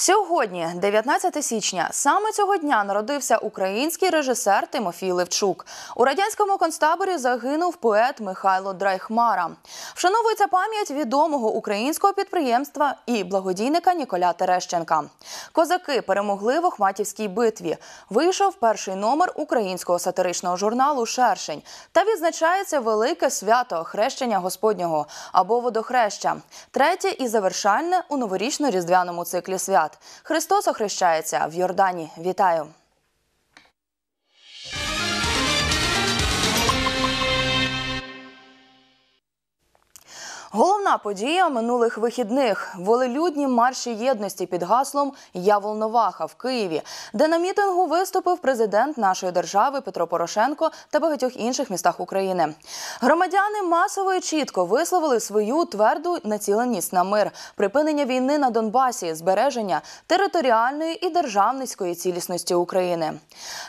Сьогодні, 19 січня, саме цього дня народився український режисер Тимофій Левчук. У радянському концтаборі загинув поет Михайло Драйхмара. Вшановується пам'ять відомого українського підприємства і благодійника Ніколя Терещенка. Козаки перемогли в Охматівській битві. Вийшов перший номер українського сатиричного журналу Шершень та відзначається велике свято хрещення Господнього або водохреща, третє і завершальне у новорічно-різдвяному циклі свят. Христос охрещається в Йордані. Вітаю! Головна подія минулих вихідних волелюдні марші єдності під гаслом Я Волноваха в Києві, де на мітингу виступив президент нашої держави Петро Порошенко та багатьох інших містах України. Громадяни масово і чітко висловили свою тверду націленість на мир, припинення війни на Донбасі, збереження територіальної і державницької цілісності України.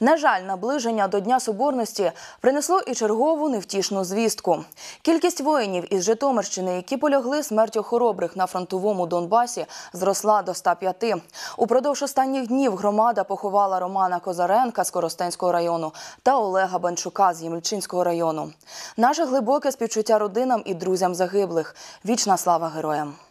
На жаль, наближення до Дня Соборності принесло і чергову невтішну звістку. Кількість воїнів із Житомирщини які полягли смертю хоробрих на фронтовому Донбасі, зросла до 105. Упродовж останніх днів громада поховала Романа Козаренка з Коростенського району та Олега Банчука з Ємельчинського району. Наше глибоке співчуття родинам і друзям загиблих. Вічна слава героям.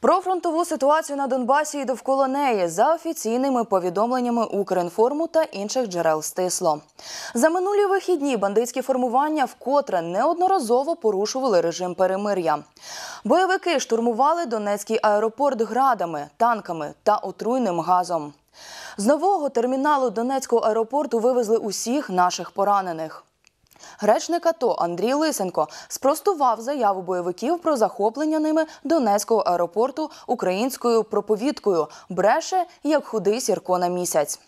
Про фронтову ситуацію на Донбасі і довкола неї за офіційними повідомленнями Укрінформу та інших джерел стисло. За минулі вихідні бандитські формування вкотре неодноразово порушували режим перемир'я. Бойовики штурмували Донецький аеропорт градами, танками та отруйним газом. З нового терміналу Донецького аеропорту вивезли усіх наших поранених. Речник АТО Андрій Лисенко спростував заяву бойовиків про захоплення ними Донецького аеропорту українською проповідкою Бреше як худий сірко на місяць.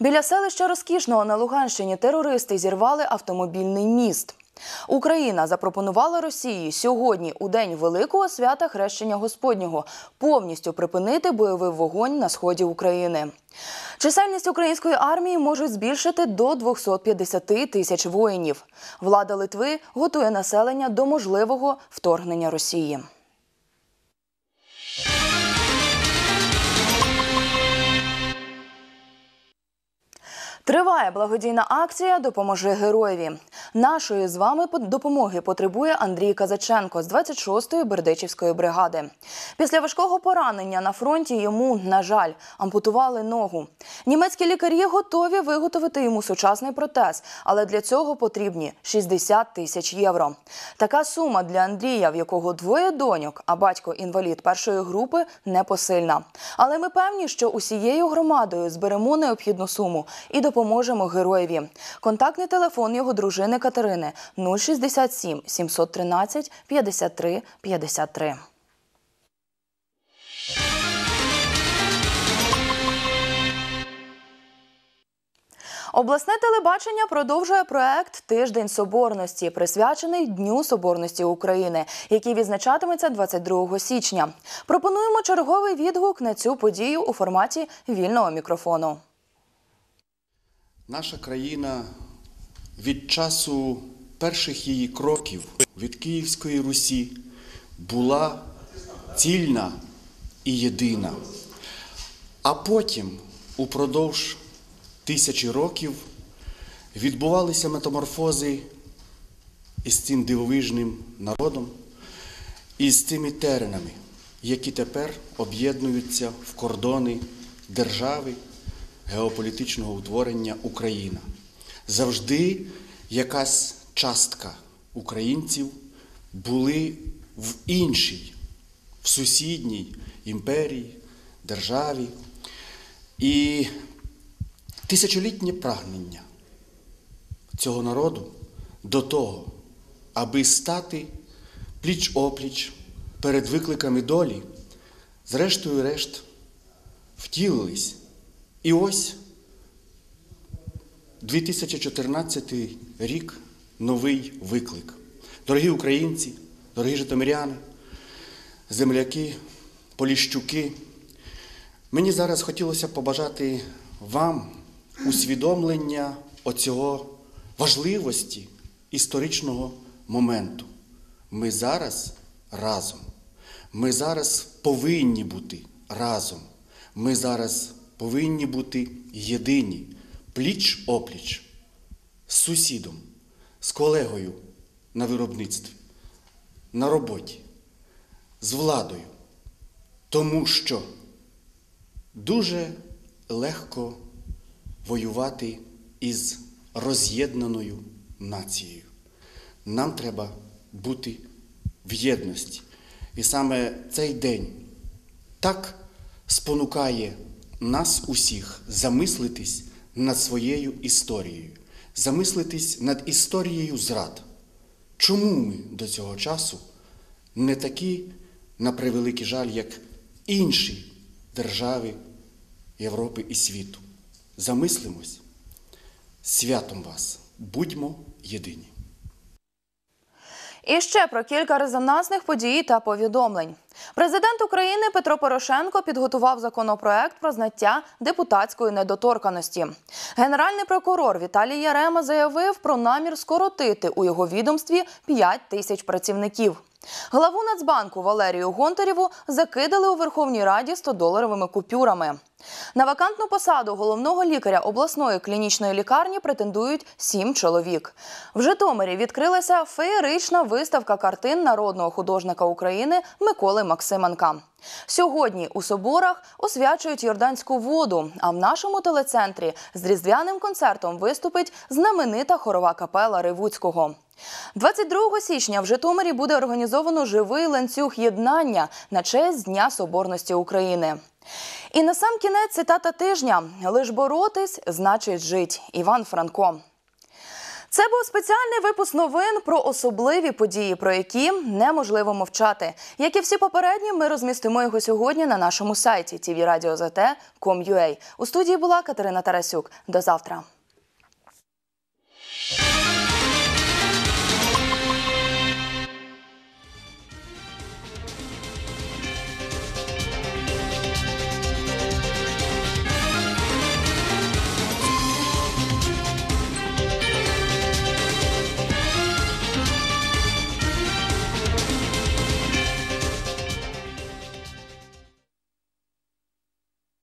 Біля селища Розкішного на Луганщині терористи зірвали автомобільний міст. Україна запропонувала Росії сьогодні, у день великого свята хрещення Господнього, повністю припинити бойовий вогонь на сході України. Чисельність української армії можуть збільшити до 250 тисяч воїнів. Влада Литви готує населення до можливого вторгнення Росії. Триває благодійна акція Допоможи героєві. Нашої з вами допомоги потребує Андрій Казаченко з 26-ї Бердичівської бригади. Після важкого поранення на фронті йому, на жаль, ампутували ногу. Німецькі лікарі готові виготовити йому сучасний протез, але для цього потрібні 60 тисяч євро. Така сума для Андрія, в якого двоє доньок, а батько інвалід першої групи, непосильна. Але ми певні, що усією громадою зберемо необхідну суму і допоможемо героєві. Контактний телефон його дружини Катерини 067 713 53 53. Обласне телебачення продовжує проект Тиждень Соборності, присвячений Дню Соборності України, який відзначатиметься 22 січня. Пропонуємо черговий відгук на цю подію у форматі вільного мікрофону. Наша країна від часу перших її кроків від Київської Русі була цільна і єдина. А потім, упродовж тисячі років, відбувалися метаморфози із цим дивовижним народом, і з цими теренами, які тепер об'єднуються в кордони держави геополітичного утворення Україна. Завжди якась частка українців були в іншій, в сусідній імперії, державі. І тисячолітнє прагнення цього народу до того, аби стати пліч опліч перед викликами долі, зрештою решт втілились. І ось 2014 рік новий виклик. Дорогі українці, дорогі житомиряни, земляки, поліщуки, Мені зараз хотілося побажати вам усвідомлення оцього важливості історичного моменту. Ми зараз разом. Ми зараз повинні бути разом. Ми зараз повинні бути єдині, пліч опліч, з сусідом, з колегою на виробництві, на роботі, з владою. Тому що дуже легко воювати із роз'єднаною нацією. Нам треба бути в єдності. І саме цей день так спонукає нас усіх замислитись над своєю історією, замислитись над історією зрад. Чому ми до цього часу не такі, на превеликий жаль, як інші держави Європи і світу? Замислимось. Святом вас! Будьмо єдині! І ще про кілька резонансних подій та повідомлень. Президент України Петро Порошенко підготував законопроект про зняття депутатської недоторканості. Генеральний прокурор Віталій Ярема заявив про намір скоротити у його відомстві 5 тисяч працівників. Главу Нацбанку Валерію Гонтарєву закидали у Верховній Раді 100-доларовими купюрами. На вакантну посаду головного лікаря обласної клінічної лікарні претендують сім чоловік. В Житомирі відкрилася феєрична виставка картин народного художника України Миколи Максименка. Сьогодні у соборах освячують Йорданську воду. А в нашому телецентрі з різдвяним концертом виступить знаменита хорова капела Ривуцького. 22 січня в Житомирі буде організовано живий ланцюг єднання на честь Дня Соборності України. І на сам кінець цитата тижня: лиш боротись значить жить. Іван Франко. Це був спеціальний випуск новин про особливі події, про які неможливо мовчати. Як і всі попередні, ми розмістимо його сьогодні на нашому сайті tvradio.zt.com.ua. У студії була Катерина Тарасюк. До завтра.